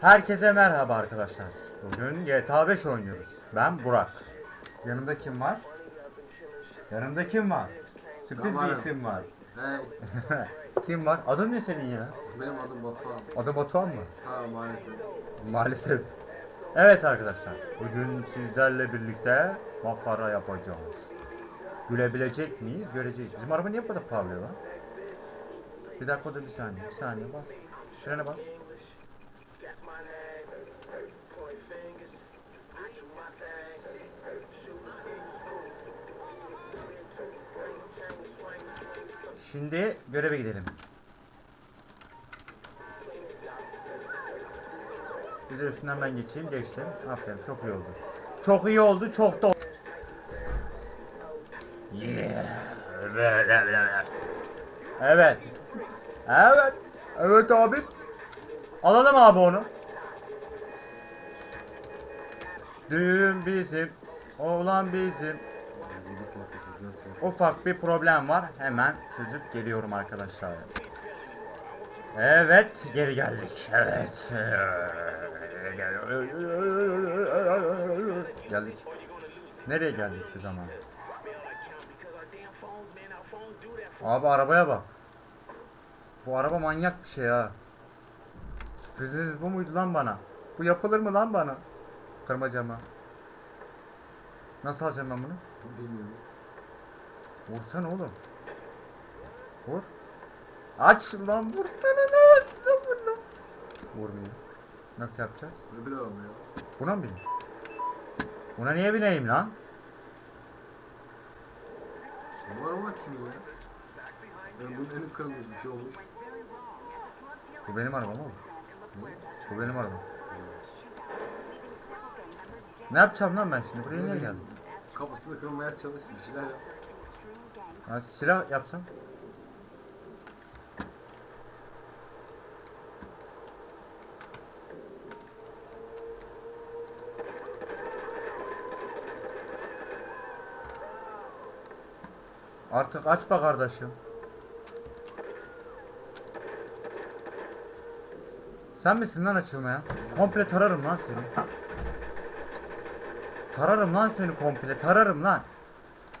Herkese merhaba arkadaşlar. Bugün GTA 5 oynuyoruz. Ben Burak. Yanımda kim var? Yanımda kim var? Sürpriz Ben bir varım. isim var. He, kim var? Adın ne senin ya? benim adım Batuhan. Adı Batuhan mı? Ha maalesef. Maalesef. Evet arkadaşlar. Bugün sizlerle birlikte makara yapacağız. Gülebilecek miyiz? Göreceğiz. Bizim araba niye bu kadar parlıyor lan? Bir dakika da bir saniye. Bir saniye bas. Frene bas. Şimdi göreve gidelim. Bir de üstünden ben geçeyim. Geçtim. Aferin. Çok iyi oldu. Çok iyi oldu. Çok da Yeah. Evet. Evet. Evet. Evet abi. Alalım abi onu. Düğün bizim. Oğlan bizim. Ufak bir problem var. Hemen çözüp geliyorum arkadaşlar. Evet, geri geldik. Evet. Geldik. Nereye geldik biz ama? Abi arabaya bak. Bu araba manyak bir şey ha. Sürpriziniz bu muydu lan bana? Bu yapılır mı lan bana? Kırma camı. Nasıl alacağım ben bunu? Bilmiyorum. Vursana oğlum. Vur. Aç lan vursana lan. Lan vur lan. Vurmuyor. Nasıl yapacağız? Öbür alamıyor. Buna mı bineyim? Buna niye bineyim lan? Bu araba kim ya? Yani bunun önü kırılmış bir şey olmuş. Bu benim arabam oğlum. Bu benim arabam. Ne yapacağım lan ben şimdi? Buraya niye geldim? Kafasını kırmaya çalış bir şeyler yap. Ha, silah yapsam? Artık aç be kardeşim. Sen misin lan açılmaya? Komple tararım lan seni. Tararım lan seni komple, tararım lan.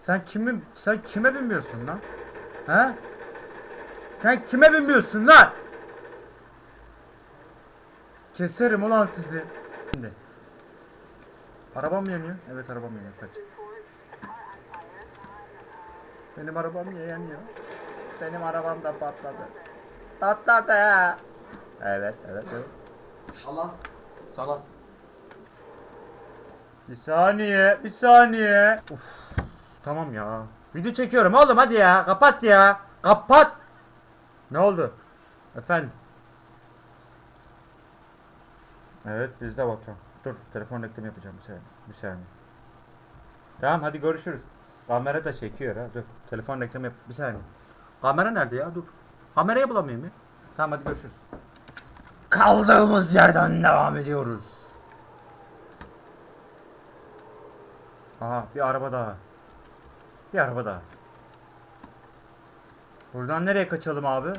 Sen kimin sen kime binmiyorsun lan? He? Sen kime binmiyorsun lan? Keserim ulan sizi. Şimdi. Arabam yanıyor? Evet arabam yanıyor. Kaç. Benim arabam niye yanıyor? Benim arabam da patladı. Patladı ya. Evet, evet, evet. Allah. Sana. Bir saniye, bir saniye. Uf, tamam ya. Video çekiyorum oğlum hadi ya. Kapat ya. Kapat. Ne oldu? Efendim. Evet bizde bakalım. Dur telefon reklamı yapacağım bir saniye. Bir saniye. Tamam hadi görüşürüz. Kamera da çekiyor ha. Dur telefon reklamı yap. Bir saniye. Kamera nerede ya? Dur. Kamerayı bulamıyorum ya. Tamam hadi görüşürüz. Kaldığımız yerden devam ediyoruz. Aha bir araba daha. Bir araba daha. Buradan nereye kaçalım abi?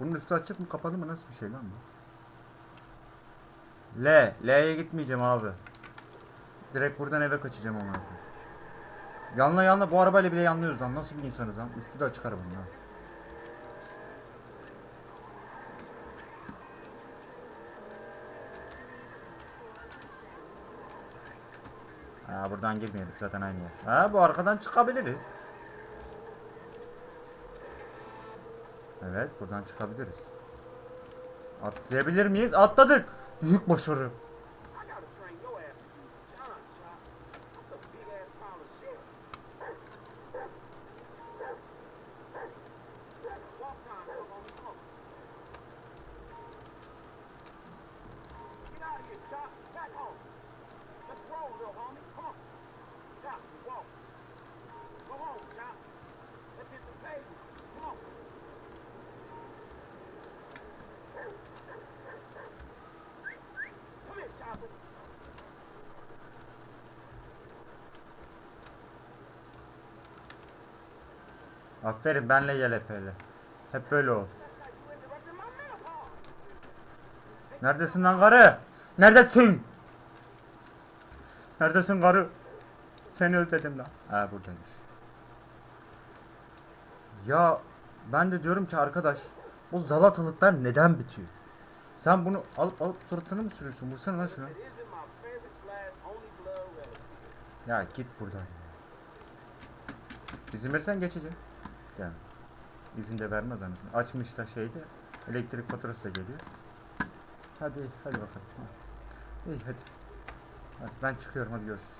Bunun üstü açık mı kapalı mı nasıl bir şey lan bu? L. L'ye gitmeyeceğim abi. Direkt buradan eve kaçacağım ona. Yanla yanla bu arabayla bile yanlıyoruz lan. Nasıl bir insanız lan? Üstü de açık arabanın ha. Ha buradan girmeyelim zaten aynı yer. Ha bu arkadan çıkabiliriz. Evet buradan çıkabiliriz. Atlayabilir miyiz? Atladık. Büyük başarı. Aferin benle gel hep öyle. Hep böyle ol. Neredesin lan karı? Neredesin? Neredesin karı? Seni özledim lan. Ha buradaymış. Ya ben de diyorum ki arkadaş bu zalatalıklar neden bitiyor? Sen bunu alıp alıp suratına mı sürüyorsun? Vursana lan relative. Ya git buradan. İzin verirsen geçeceğim. Gel. İzin de vermez anasını. Açmış da şeyde elektrik faturası da geliyor. Hadi hadi bakalım. İyi hadi. Hadi ben çıkıyorum hadi görüşürüz.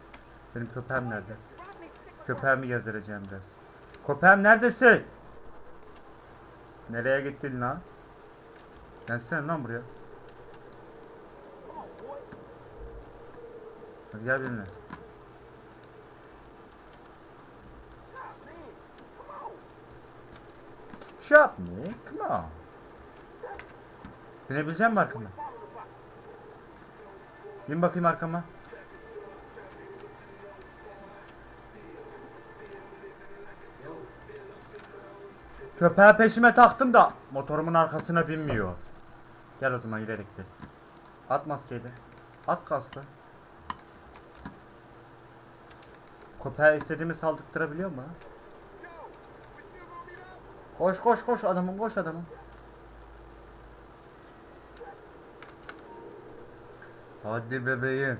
Benim köpeğim nerede? Köpeğimi gezdireceğim biraz. Köpeğim neredesin? Nereye gittin lan? Gelsene lan buraya. Hadi gel benimle. Stop, man. Come on. Shop me. Come on. Binebilecek misin arkama? Bin bakayım arkama. Köpeği peşime taktım da motorumun arkasına binmiyor. Gel o zaman ileri gidelim. At maskeyi de. At kaskı. Köpeğe istediğimi saldırtırabiliyor mu? Koş koş koş adamım koş adamım. Hadi bebeğim.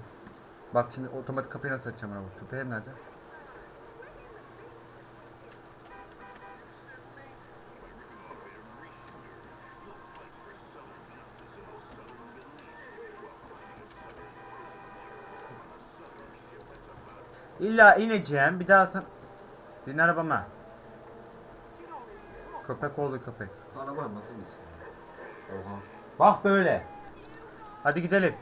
Bak şimdi otomatik kapıyı nasıl açacağım ona bak. Köpeğim nerede? İlla ineceğim bir daha sen... Bin arabama. Köpek oldu köpek. Araba nasıl gitsin? Oha. Bak böyle. Hadi gidelim.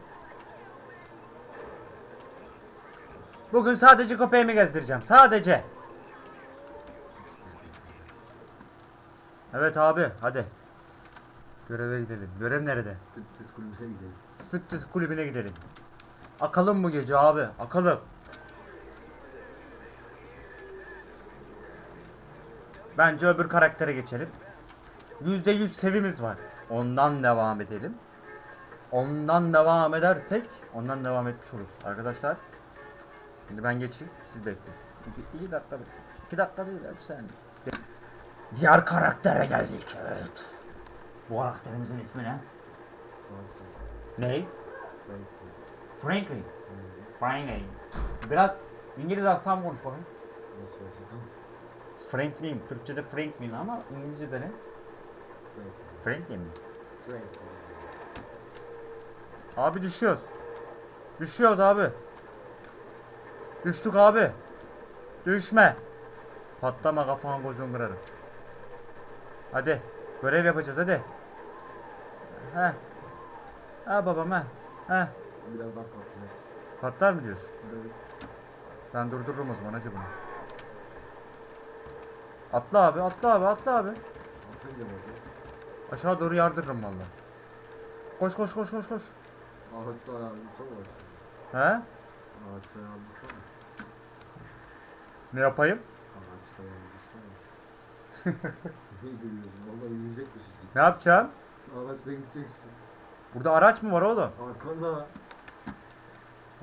Bugün sadece köpeğimi gezdireceğim. Sadece. Evet abi hadi. Göreve gidelim. Görev nerede? Striptiz kulübüne gidelim. Striptiz kulübüne gidelim. Akalım bu gece abi. Akalım. Bence öbür karaktere geçelim. %100 sevimiz var. Ondan devam edelim. Ondan devam edersek ondan devam etmiş oluruz. Arkadaşlar şimdi ben geçeyim. Siz bekleyin. İki, iki dakika iki dakika değil bir saniye. Diğer karaktere geldik. Evet. Bu karakterimizin ismi ne? Ne? Franklin. Franklin. Biraz İngiliz aksan konuş bakayım. Nasıl? Franklin. Türkçe'de Franklin ama İngilizce'de ne? Franklin mi? Frank. Abi düşüyoruz. Düşüyoruz abi. Düştük abi. Düşme. Patlama kafana gözün kırarım. Hadi. Görev yapacağız hadi. He. Ha babam he. He. Birazdan patlayacak. Patlar mı diyorsun? Böyle Ben durdururum o zaman hacı bunu. Atla abi atla abi atla abi. Aşağı doğru yardırırım valla. Koş koş koş koş koş. Ağaçta ayağımızda var. He? Ağaçta ayağımızda var. Ne yapayım? Ağaçta ayağımızda var. Ne gülüyorsun? Valla yürüyecekmişsin. Ne yapacağım? Ağaçta gideceksin. Burada araç mı var oğlum? Arkanda.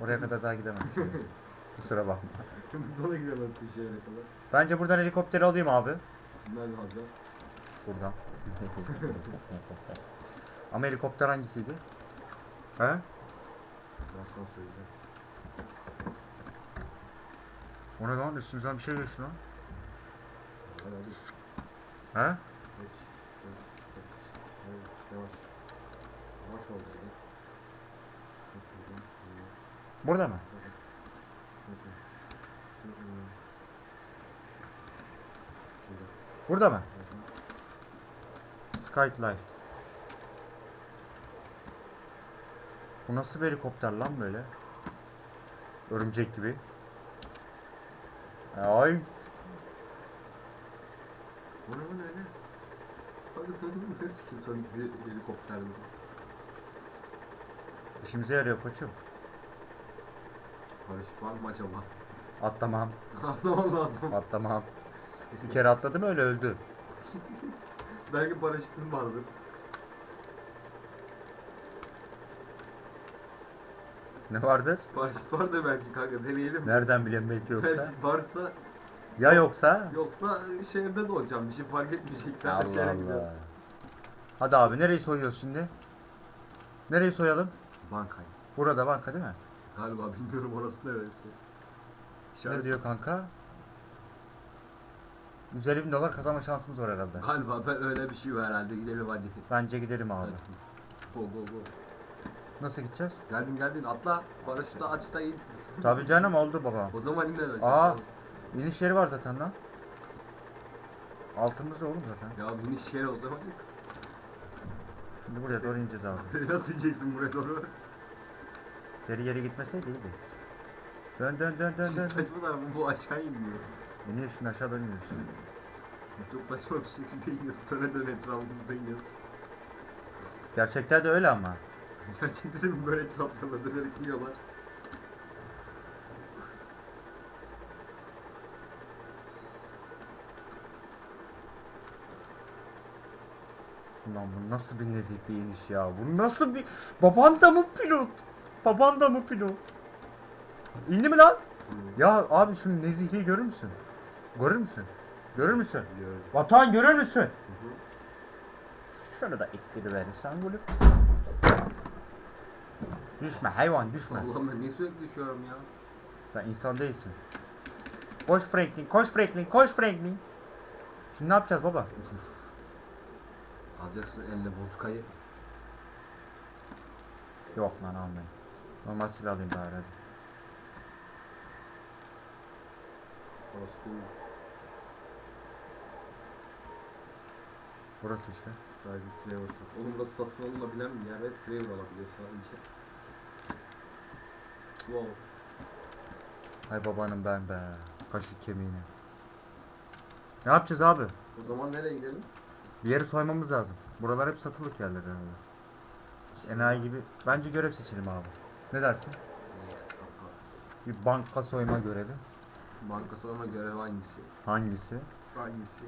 Oraya kadar daha gidemem. Kusura bakma. Da gidemezsin şehre kadar. Bence buradan helikopteri alayım abi. Nerede hazır? Buradan. Ama helikopter hangisiydi? He? Ben sana söyleyeceğim. O ne lan? Üstümüzden bir şey geçti lan. Hadi. He? Geç. Geç. Geç. Evet, yavaş. Yavaş ol dedi. Çok güzel. İyi. Burada mı? Çok iyi. Çok iyi. Şurada. Burada mı? Skylight. Bu nasıl bir helikopter lan böyle? Örümcek gibi. Ay. Bu ne bu ne ne? Hadi hadi ne sikim sen bir helikopter mi? İşimize yarıyor koçum. Paraşüt var mı acaba? Atlamam. Anlamam lazım. Atlamam. Bir kere atladım öyle öldü. Belki paraşütün vardır. Ne vardır? Paraşüt vardır belki kanka deneyelim. Nereden bileyim belki yoksa? Belki varsa Ya yoksa? yoksa şehirde de olacağım. Bir şey fark etmeyecek. Sen de Allah şehre gidiyorsun. Hadi abi nereyi soyuyoruz şimdi? Nereyi soyalım? Bankayı. Burada banka değil mi? Galiba bilmiyorum orası neresi. İşaret Ne diyor kanka? 150 bin dolar kazanma şansımız var herhalde. Galiba ben öyle bir şey var herhalde. Gidelim hadi. Bence gidelim abi. Go go go. Nasıl gideceğiz? Geldin geldin atla. Paraşütü aç da in. Tabii canım oldu baba. O zaman yine öyle. Aa. İniş yeri var zaten lan. Altımızda oğlum zaten. Ya biniş yeri o zaman. Şimdi buraya doğru ineceğiz abi. Nasıl ineceksin buraya doğru? Geri geri gitmeseydi iyiydi. Dön dön dön dön dön. dön. Saçma da bu aşağı inmiyor. İniyor şimdi aşağı dönüyor şimdi. Çok saçma bir şekilde iniyoruz. Döne döne etrafımıza iniyoruz. Gerçekten de öyle ama. Gerçekten de böyle etraflarına dönerek iniyorlar. Ulan bu nasıl bir nezih bir iniş ya? Bu nasıl bir... Baban da mı pilot? Baban da mı pilot? İndi mi lan? Ya abi şu nezihliği görür müsün? Görür müsün? Görür müsün? Biliyorum. Vatan görür müsün? Şunu da ittiriverirsen gülüm. Düşme hayvan düşme. Allah'ım ben niye sürekli düşüyorum ya? Sen insan değilsin. Koş Franklin, koş Franklin, koş Franklin. Şimdi ne yapacağız baba? Alacaksın eline bozkayı. Yok lan almayayım. Normal silah alayım bari hadi. Kostüm. Burası işte. Sadece Trevor sat. Oğlum burası satın alınabilen bir yer ve Trevor alabiliyor sadece. Wow. Hay babanım ben be. Kaşık kemiğine. Ne yapacağız abi? O zaman nereye gidelim? Bir yeri soymamız lazım. Buralar hep satılık yerler herhalde. Enayi gibi. Bence görev seçelim abi. Ne dersin? Bir banka soyma görevi. Banka soyma görevi hangisi? Hangisi? Hangisi?